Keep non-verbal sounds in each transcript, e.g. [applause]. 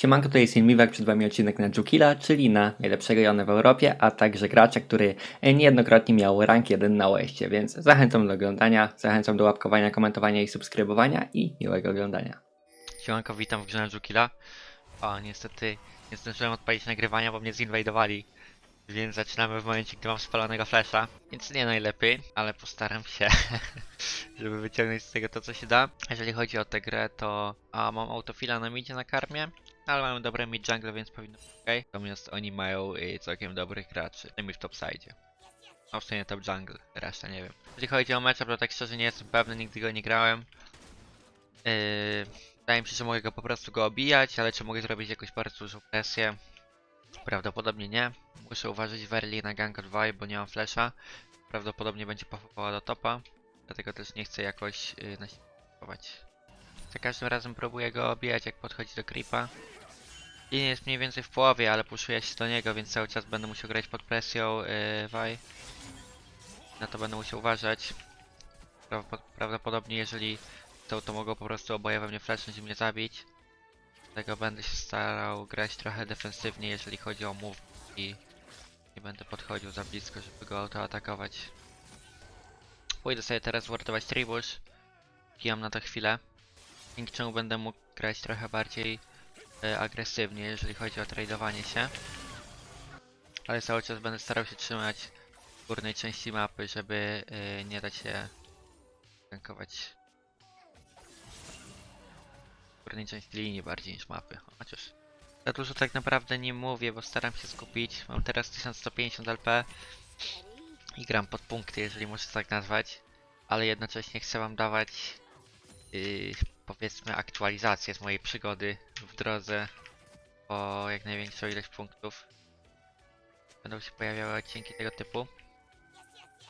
Siemanko, to jest Miwek, przed Wami odcinek na Jukila, czyli na najlepszego Jona w Europie, a także gracza, który niejednokrotnie miał rank 1 na Oeście, więc zachęcam do oglądania, zachęcam do łapkowania, komentowania i subskrybowania i miłego oglądania. Siemanko, witam w grze na Jukila. O, niestety nie zdążyłem odpalić nagrywania, bo mnie zinwajdowali. Więc zaczynamy w momencie, gdy mam spalonego flasha. Więc nie najlepiej, ale postaram się, [laughs] żeby wyciągnąć z tego to, co się da. Jeżeli chodzi o tę grę, to a, mam autofila na midzie na karmie, ale mamy dobre mid jungle, więc powinno być ok. Natomiast oni mają y, całkiem dobrych graczy, przynajmniej w topside. A w sumie top jungle, reszta nie wiem. Jeżeli chodzi o matchup, to tak szczerze nie jestem pewny, nigdy go nie grałem. Yy, Wydaje mi się, że mogę go po prostu go obijać, ale czy mogę zrobić jakąś bardzo dużą presję? Prawdopodobnie nie. Muszę uważać w early na gank od Vi, bo nie mam flasha. Prawdopodobnie będzie pochowała do topa, dlatego też nie chcę jakoś yy, nasiłować. Za każdym razem próbuję go obijać jak podchodzi do creepa. I jest mniej więcej w połowie, ale puszuję się do niego, więc cały czas będę musiał grać pod presją yy. Na to będę musiał uważać. Prawdopod- Prawdopodobnie jeżeli to, to mogą po prostu oboje we mnie flashnąć i mnie zabić. Dlatego będę się starał grać trochę defensywnie, jeżeli chodzi o move i nie będę podchodził za blisko, żeby go autoatakować. Pójdę sobie teraz wartować tribush. Kijam na to chwilę. Dzięki czemu będę mógł grać trochę bardziej agresywnie, jeżeli chodzi o tradowanie się. Ale cały czas będę starał się trzymać górnej części mapy, żeby e, nie dać się gankować górnej części linii bardziej niż mapy. Chociaż za dużo tak naprawdę nie mówię, bo staram się skupić. Mam teraz 1150 LP i gram pod punkty, jeżeli muszę tak nazwać. Ale jednocześnie chcę wam dawać yy, powiedzmy aktualizację z mojej przygody w drodze o jak największą ilość punktów. Będą się pojawiały odcinki tego typu.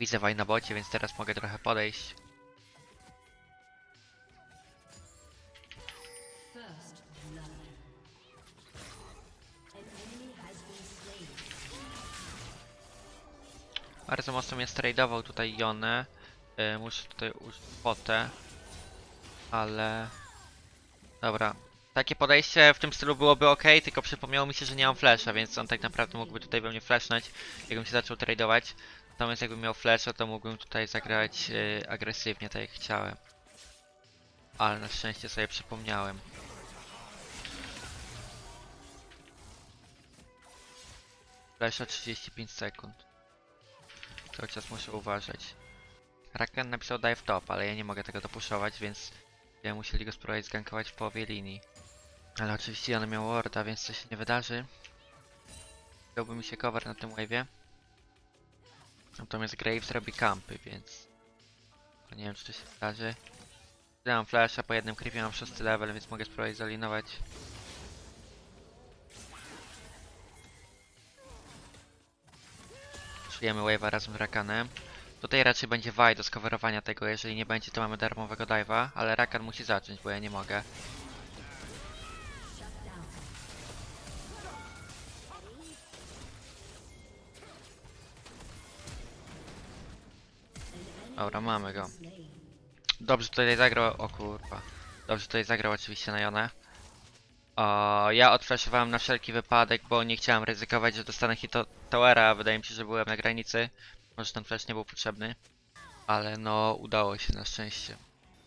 Widzę waj na bocie, więc teraz mogę trochę podejść. Bardzo mocno mnie stradował tutaj Jonę. Yy, muszę tutaj użyć potę. Ale... Dobra. Takie podejście w tym stylu byłoby ok, tylko przypomniało mi się, że nie mam flasha, więc on tak naprawdę mógłby tutaj we mnie flashnąć, jakbym się zaczął tradować. Natomiast jakbym miał flasha, to mógłbym tutaj zagrać yy, agresywnie, tak jak chciałem. Ale na szczęście sobie przypomniałem. Flasha 35 sekund. Cały czas muszę uważać. Raken napisał dive top, ale ja nie mogę tego dopuszować, więc musieli go spróbować zgankować w połowie linii. Ale oczywiście on miał warda, więc coś się nie wydarzy. Dałby mi się cover na tym wave'ie. Natomiast Graves robi kampy, więc... Nie wiem czy to się wydarzy. Mam flasha, po jednym creepie mam 6 level, więc mogę spróbować zalinować. Czujemy wave'a razem z Rakanem. Tutaj raczej będzie Vi do skowerowania tego, jeżeli nie będzie to mamy darmowego dive'a, ale Rakan musi zacząć, bo ja nie mogę. Dobra, mamy go. Dobrze tutaj zagrał, o kurwa. Dobrze tutaj zagrał oczywiście na Jonę. O, ja odflashowałem na wszelki wypadek, bo nie chciałem ryzykować, że dostanę hit to- towera, wydaje mi się, że byłem na granicy. Może ten flash nie był potrzebny. Ale no, udało się na szczęście.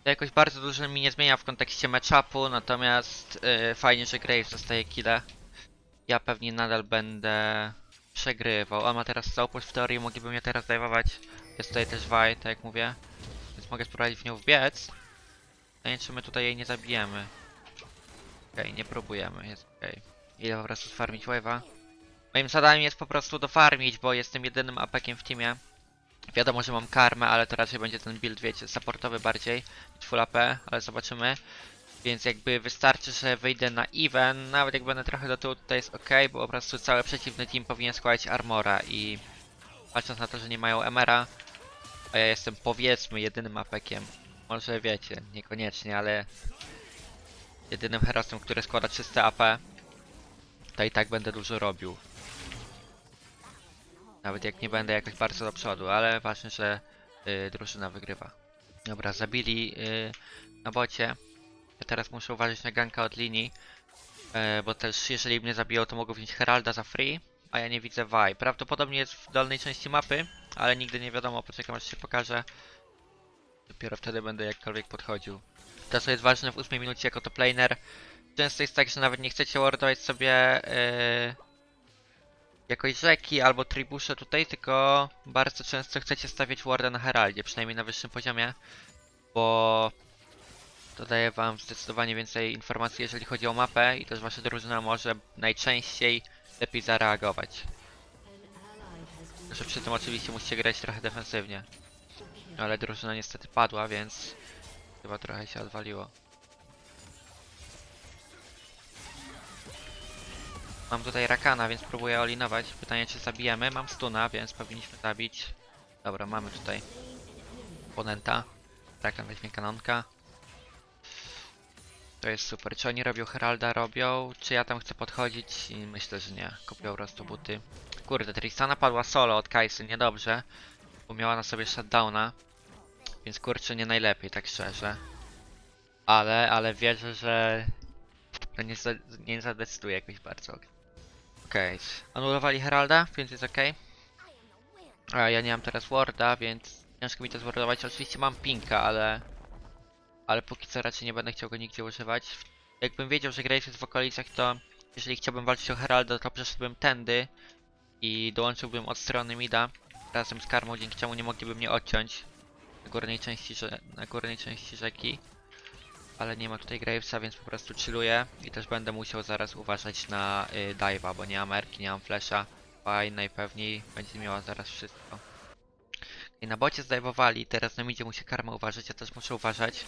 To jakoś bardzo dużo mi nie zmienia w kontekście matchupu, natomiast yy, fajnie, że Graves dostaje killa. Ja pewnie nadal będę przegrywał. On ma teraz Soulpush w teorii, mogliby mnie teraz dajwować. Jest tutaj też Vi, tak jak mówię. Więc mogę spróbować w nią wbiec. No nie czy my tutaj jej nie zabijemy. Okej, nie próbujemy, jest okej. Idę po prostu farmić wave'a. Moim zadaniem jest po prostu dofarmić, bo jestem jedynym apekiem w teamie. Wiadomo, że mam karmę, ale to raczej będzie ten build, wiecie, supportowy bardziej full AP, ale zobaczymy. Więc jakby wystarczy, że wyjdę na even, nawet jak będę trochę do tyłu, to jest ok, bo po prostu cały przeciwny team powinien składać armora i patrząc na to, że nie mają emera, a ja jestem powiedzmy jedynym apekiem. Może wiecie, niekoniecznie, ale jedynym herosem, który składa czyste AP, to i tak będę dużo robił. Nawet jak nie będę jakoś bardzo do przodu, ale ważne, że y, drużyna wygrywa. Dobra, zabili y, na bocie. Ja teraz muszę uważać na ganka od linii. E, bo też jeżeli mnie zabiją, to mogą wziąć Heralda za free, a ja nie widzę Vi. Prawdopodobnie jest w dolnej części mapy, ale nigdy nie wiadomo, poczekam aż się pokaże. Dopiero wtedy będę jakkolwiek podchodził. To co jest ważne w 8 minucie jako top laner, często jest tak, że nawet nie chcecie wardować sobie e, jakoś rzeki albo tribusze tutaj, tylko bardzo często chcecie stawiać warda na Heraldzie, przynajmniej na wyższym poziomie, bo to daje wam zdecydowanie więcej informacji, jeżeli chodzi o mapę i też wasza drużyna może najczęściej lepiej zareagować. Że przy tym oczywiście musicie grać trochę defensywnie. Ale drużyna niestety padła, więc chyba trochę się odwaliło. Mam tutaj Rakana, więc próbuję olinować. Pytanie czy zabijemy? Mam stuna, więc powinniśmy zabić. Dobra, mamy tutaj oponenta. Rakan weźmie kanonka. To jest super. Czy oni robią Heralda? Robią. Czy ja tam chcę podchodzić? I myślę, że nie. Kupią po prostu buty. Kurde, Tristana padła solo od Kajsy, niedobrze. Bo miała na sobie shutdowna. Więc kurczę, nie najlepiej, tak szczerze. Ale, ale wierzę, że to nie, za, nie zadecyduje jakoś bardzo. Okej, anulowali Heralda, więc jest okej. A ja nie mam teraz Warda, więc ciężko mi to zwardować. Oczywiście mam Pinka, ale... Ale póki co raczej nie będę chciał go nigdzie używać. Jakbym wiedział, że Graves jest w okolicach, to jeżeli chciałbym walczyć o Heralda, to przeszedłbym tędy i dołączyłbym od strony Mida razem z karmą, dzięki czemu nie mogliby mnie odciąć na górnej części, na górnej części rzeki. Ale nie ma tutaj Gravesa, więc po prostu chilluję i też będę musiał zaraz uważać na y, dive'a, bo nie mam erki, nie mam flasha. Faj najpewniej będzie miała zaraz wszystko. I na bocie zdajwowali, teraz na midzie musi karma uważać, ja też muszę uważać,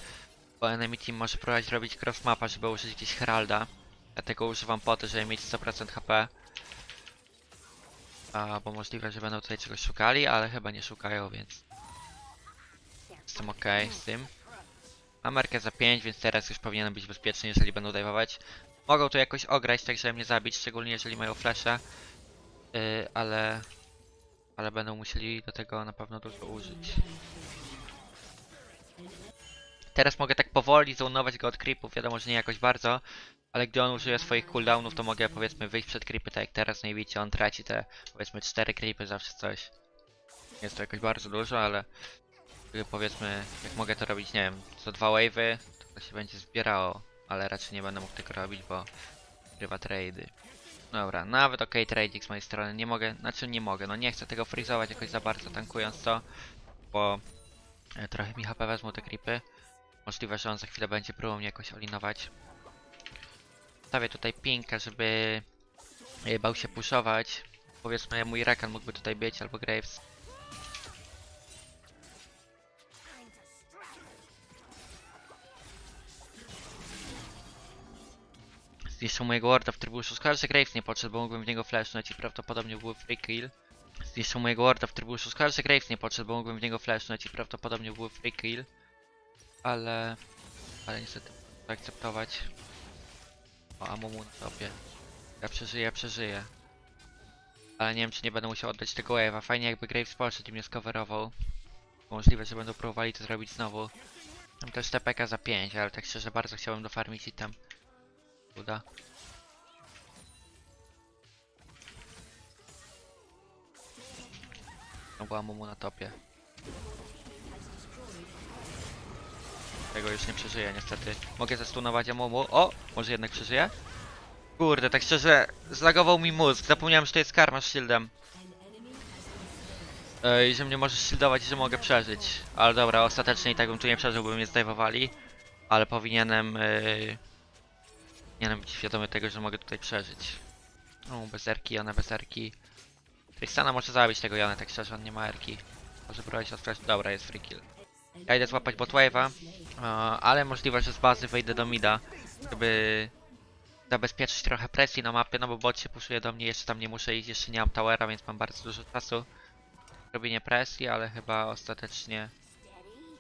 bo enemy team może próbować robić cross mapa, żeby użyć gdzieś Heralda. Dlatego używam po to, żeby mieć 100% HP. A, bo możliwe, że będą tutaj czegoś szukali, ale chyba nie szukają, więc jestem ok z tym. Mam markę za 5, więc teraz już powinienem być bezpieczny, jeżeli będą dajwować. Mogą to jakoś ograć, tak żeby mnie zabić, szczególnie jeżeli mają flesze. Yy, ale... Ale będą musieli do tego na pewno dużo użyć. Teraz mogę tak powoli zonować go od creepów, wiadomo, że nie jakoś bardzo. Ale gdy on użyje swoich cooldownów, to mogę powiedzmy wyjść przed creepy, tak jak teraz, no i widzicie, on traci te powiedzmy 4 creepy zawsze coś. Jest to jakoś bardzo dużo, ale powiedzmy, jak mogę to robić, nie wiem, co dwa wave'y, to, się będzie zbierało, ale raczej nie będę mógł tego robić, bo grywa trady. Dobra, nawet ok trading z mojej strony, nie mogę, znaczy nie mogę, no nie chcę tego freezować jakoś za bardzo tankując to, bo e, trochę mi HP wezmą te creepy. Możliwe, że on za chwilę będzie próbował mnie jakoś olinować. Stawię tutaj pinkę, żeby e, bał się puszować. Powiedzmy mój Rakan mógłby tutaj być, albo Graves. Zniszczył mojego warda w trybuszu. Szkoda, że Graves nie podszedł, bo mógłbym w niego flashnąć i prawdopodobnie był free kill. Zniszczył mojego warda w trybuszu. Szkoda, że Graves nie podszedł, bo mógłbym w niego flashnąć i prawdopodobnie był free kill. Ale... Ale niestety muszę akceptować. O, Amumu na topie. Ja przeżyję, przeżyję. Ale nie wiem, czy nie będę musiał oddać tego wave'a. Fajnie jakby Graves poszedł i mnie skowerował. Możliwe, że będą próbowali to zrobić znowu. Mam też TPK za 5, ale tak szczerze bardzo chciałbym dofarmić i tam. Uda. No była Mumu na topie. Tego już nie przeżyję niestety. Mogę zastunować Amumu. O! Może jednak przeżyję? Kurde, tak szczerze, zlagował mi mózg. Zapomniałem, że to jest karma z shieldem. Ej, że mnie możesz shieldować i że mogę przeżyć. Ale dobra, ostatecznie i tak bym tu nie przeżył, by mnie zdejmowali. Ale powinienem... Yy... Powinienem być świadomy tego, że mogę tutaj przeżyć. O, bez erki, Jana bez erki. Tristana może zabić tego Jana, tak szczerze, on nie ma erki. Może próbować odstrać. Dobra, jest free kill. Ja idę złapać bot wave'a, e, ale możliwe, że z bazy wejdę do mida, żeby zabezpieczyć trochę presji na mapie, no bo bot się puszuje do mnie, jeszcze tam nie muszę iść, jeszcze nie mam towera, więc mam bardzo dużo czasu. Robienie presji, ale chyba ostatecznie...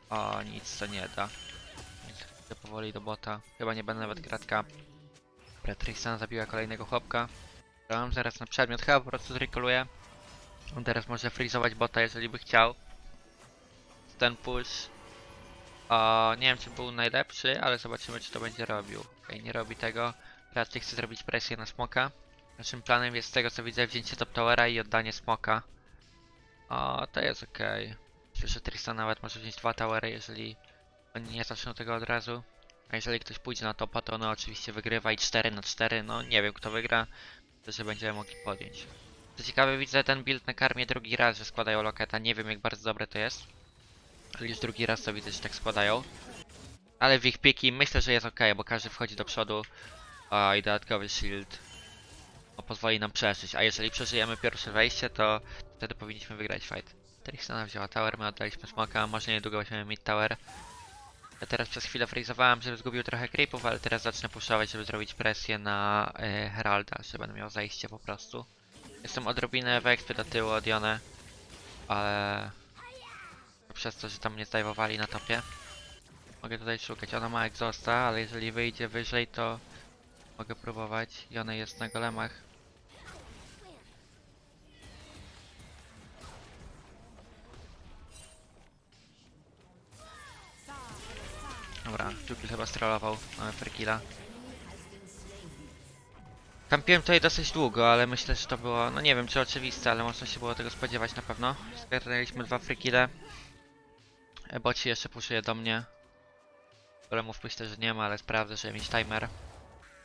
O, nic to nie da. Więc powoli do bota. Chyba nie będę nawet gratka. Tristan zabiła kolejnego chłopka. Grałem zaraz na przedmiot, chyba po prostu zrekoluję. On teraz może freezować bota, jeżeli by chciał. Ten push. O, nie wiem czy był najlepszy, ale zobaczymy czy to będzie robił. Okej, nie robi tego. raczej chce zrobić presję na smoka. Naszym planem jest z tego co widzę wzięcie top towera i oddanie smoka. O, to jest okej. Myślę, że Tristan nawet może wziąć dwa towery, jeżeli oni nie zaczną tego od razu. A jeżeli ktoś pójdzie na topa, to no oczywiście wygrywa i 4 na 4. No nie wiem kto wygra, to że będziemy mogli podjąć. Co ciekawe widzę ten build na karmie drugi raz, że składają loketa. Nie wiem jak bardzo dobre to jest. Ale już drugi raz to widzę, że tak składają. Ale w ich piki myślę, że jest ok, bo każdy wchodzi do przodu. A i dodatkowy shield no, pozwoli nam przeżyć. A jeżeli przeżyjemy pierwsze wejście, to wtedy powinniśmy wygrać fight. Tristana wzięła tower, my oddaliśmy smoka, może niedługo weźmiemy mid tower. Ja teraz przez chwilę freezowałem, żeby zgubił trochę creepów, ale teraz zacznę puszować, żeby zrobić presję na e, Heralda, że będę miał zajście po prostu. Jestem odrobinę w ekspie do tyłu od Jony, ale przez to, że tam nie zdajwowali na topie. Mogę tutaj szukać. Ona ma egzosta, ale jeżeli wyjdzie wyżej, to mogę próbować. I ona jest na golemach. Dobra, Jupil chyba strollował. Mamy frikilla. Kampiłem tutaj dosyć długo, ale myślę, że to było, no nie wiem czy oczywiste, ale można się było tego spodziewać na pewno. Zgarnęliśmy dwa frikile. Boci jeszcze puszuje do mnie. Problemów myślę, że nie ma, ale sprawdzę, żeby mieć timer.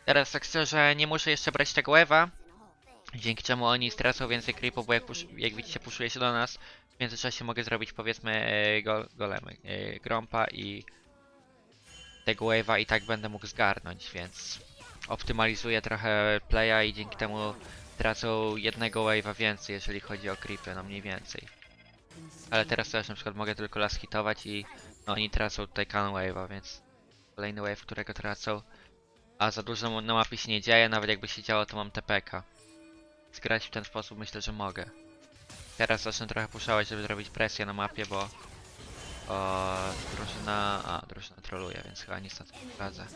Teraz tak szczerze, nie muszę jeszcze brać tego wave'a. Dzięki czemu oni stracą więcej creepów, bo jak, push, jak widzicie puszuje się do nas. W międzyczasie mogę zrobić powiedzmy e, go, golemy, e, grompa i tego wave'a i tak będę mógł zgarnąć, więc optymalizuję trochę playa i dzięki temu tracą jednego wave'a więcej, jeżeli chodzi o creepy, no mniej więcej. Ale teraz też na przykład mogę tylko las hitować i no, oni tracą tutaj can wave'a, więc kolejny wave, którego tracą. A za dużo na mapie się nie dzieje, nawet jakby się działo to mam TPK. Zgrać w ten sposób myślę, że mogę. Teraz zacznę trochę puszować, żeby zrobić presję na mapie, bo o, drużyna... a, drużyna troluje, więc chyba nic na to nie radzę.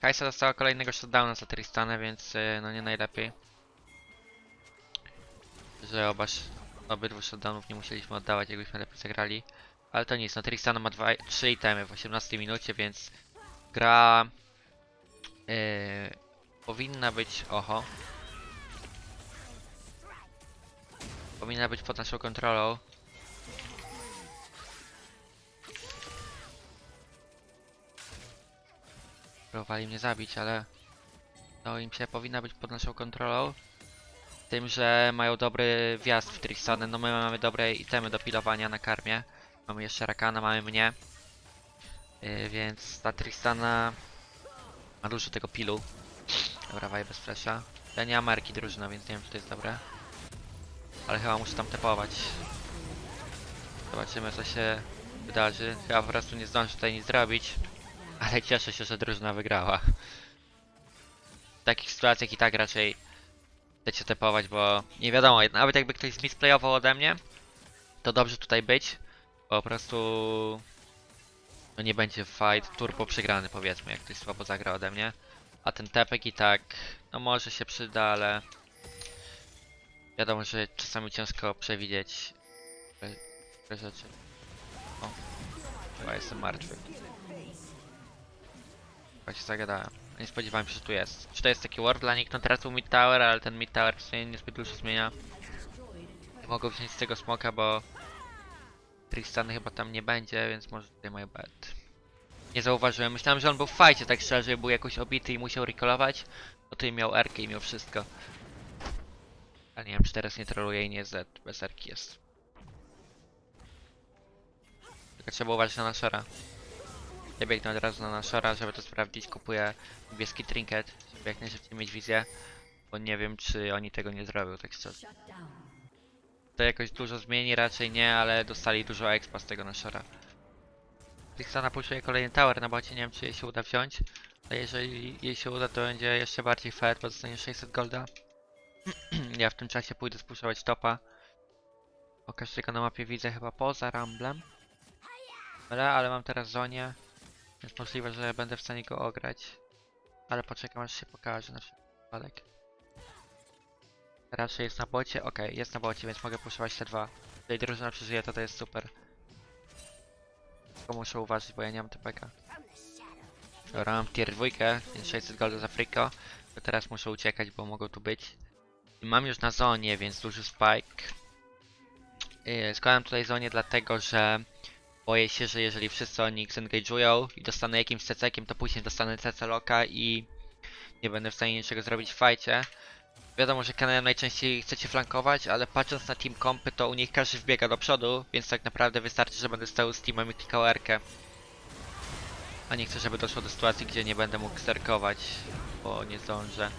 Kajsa dostała kolejnego shutdowna za Tristana, więc y, no nie najlepiej. Że oba, obydwu shutdownów nie musieliśmy oddawać, jakbyśmy lepiej zagrali. Ale to nic, no Tristana ma dwa, trzy itemy w 18 minucie, więc gra yy, powinna być, oho, powinna być pod naszą kontrolą. Próbowali mnie zabić, ale to im się powinna być pod naszą kontrolą. Tym, że mają dobry wjazd w Tristany. No my mamy dobre itemy do pilowania na karmie. Mamy jeszcze Rakana, mamy mnie. Yy, więc ta Tristana ma dużo tego pilu. Dobra, waj bez flasha. Ja nie mam marki drużyna, więc nie wiem czy to jest dobre. Ale chyba muszę tam tepować. Zobaczymy co się wydarzy. Chyba po prostu nie zdążę tutaj nic zrobić. Ale cieszę się, że drużyna wygrała. W takich sytuacjach i tak raczej chcecie tepować, bo nie wiadomo, nawet jakby ktoś zmisplayował ode mnie, to dobrze tutaj być, po prostu no nie będzie fight turbo przegrany powiedzmy, jak ktoś słabo zagra ode mnie. A ten tepek i tak, no może się przyda, ale wiadomo, że czasami ciężko przewidzieć te rzeczy. O, chyba jestem martwy. Chyba się zagadałem. Nie spodziewałem się, że tu jest. Czy to jest taki ward dla nich? No teraz był mid tower, ale ten mid tower sumie niezbyt dużo zmienia. Nie mogę wziąć z tego smoka, bo Tristany chyba tam nie będzie, więc może tutaj moje bet. Nie zauważyłem. Myślałem, że on był w fajcie, tak szczerze, był jakoś obity i musiał recallować. Bo tutaj miał Erkę i miał wszystko. Ale nie wiem, czy teraz nie troluje i nie Z. Bez Erki jest. Tylko trzeba uważać na Nashora. Ja biegnę od razu na Nashora, żeby to sprawdzić. Kupuję niebieski trinket, żeby jak najszybciej mieć wizję. Bo nie wiem, czy oni tego nie zrobią, tak szczerze. To jakoś dużo zmieni, raczej nie, ale dostali dużo expa z tego Nashora. Trixana puszuje kolejny tower na bocie, nie wiem czy jej się uda wziąć. Ale jeżeli jej się uda, to będzie jeszcze bardziej fair, bo dostanie 600 golda. [clears throat] ja w tym czasie pójdę spuszować topa. Bo każdego na mapie widzę chyba poza Ramblem. Ale, ale mam teraz Zonię. Więc możliwe, że będę w stanie go ograć. Ale poczekam aż się pokaże na wszelki wypadek. Raczej jest na bocie? Okej, jest na bocie, więc mogę puszować te dwa. Jeżeli drużyna przeżyje, to to jest super. Tylko muszę uważać, bo ja nie mam TPK. Dobra, mam tier 2, więc 600 golda za Friko. To teraz muszę uciekać, bo mogą tu być. I mam już na zonie, więc duży spike. Yy, Składam tutaj zonie dlatego, że boję się, że jeżeli wszyscy oni engage'ują i dostanę jakimś cecekiem, to później dostanę CC loka i nie będę w stanie niczego zrobić w fajcie. Wiadomo, że kanałem najczęściej chcecie flankować, ale patrząc na team kompy, to u nich każdy wbiega do przodu, więc tak naprawdę wystarczy, że będę stał z teamem i klikał R-kę. A nie chcę, żeby doszło do sytuacji, gdzie nie będę mógł zerkować, bo nie zdążę.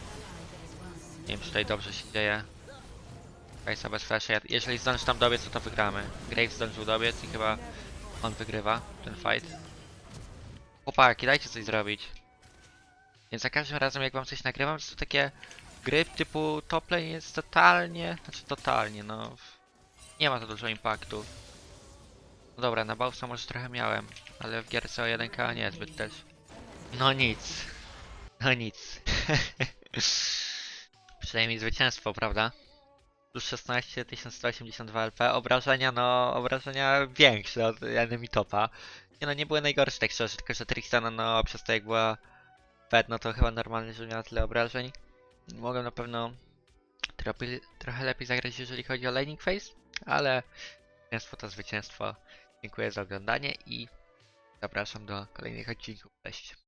Nie wiem, czy tutaj dobrze się dzieje. Kajsa bez flasha. Jeżeli zdążysz tam dobiec, to to wygramy. Graves zdążył dobiec i chyba on wygrywa ten fight. Chłopaki, dajcie coś zrobić. Więc za każdym razem jak wam coś nagrywam, to są takie gry typu top lane jest totalnie, znaczy totalnie, no nie ma to dużo impaktu. No dobra, na Bausa może trochę miałem, ale w gierce o 1K nie zbyt też. No nic. No nic. [laughs] Przynajmniej zwycięstwo, prawda? Plus 16, 1182 LP, obrażenia no, obrażenia większe od enemy topa. Nie no, nie były najgorsze tak szczerze, tylko że Tristana no, przez to jak była Fed, no to chyba normalnie, że miała tyle obrażeń. Mogłem na pewno trochę, trochę lepiej zagrać, jeżeli chodzi o laning phase, ale zwycięstwo to zwycięstwo. Dziękuję za oglądanie i zapraszam do kolejnych odcinków. Cześć.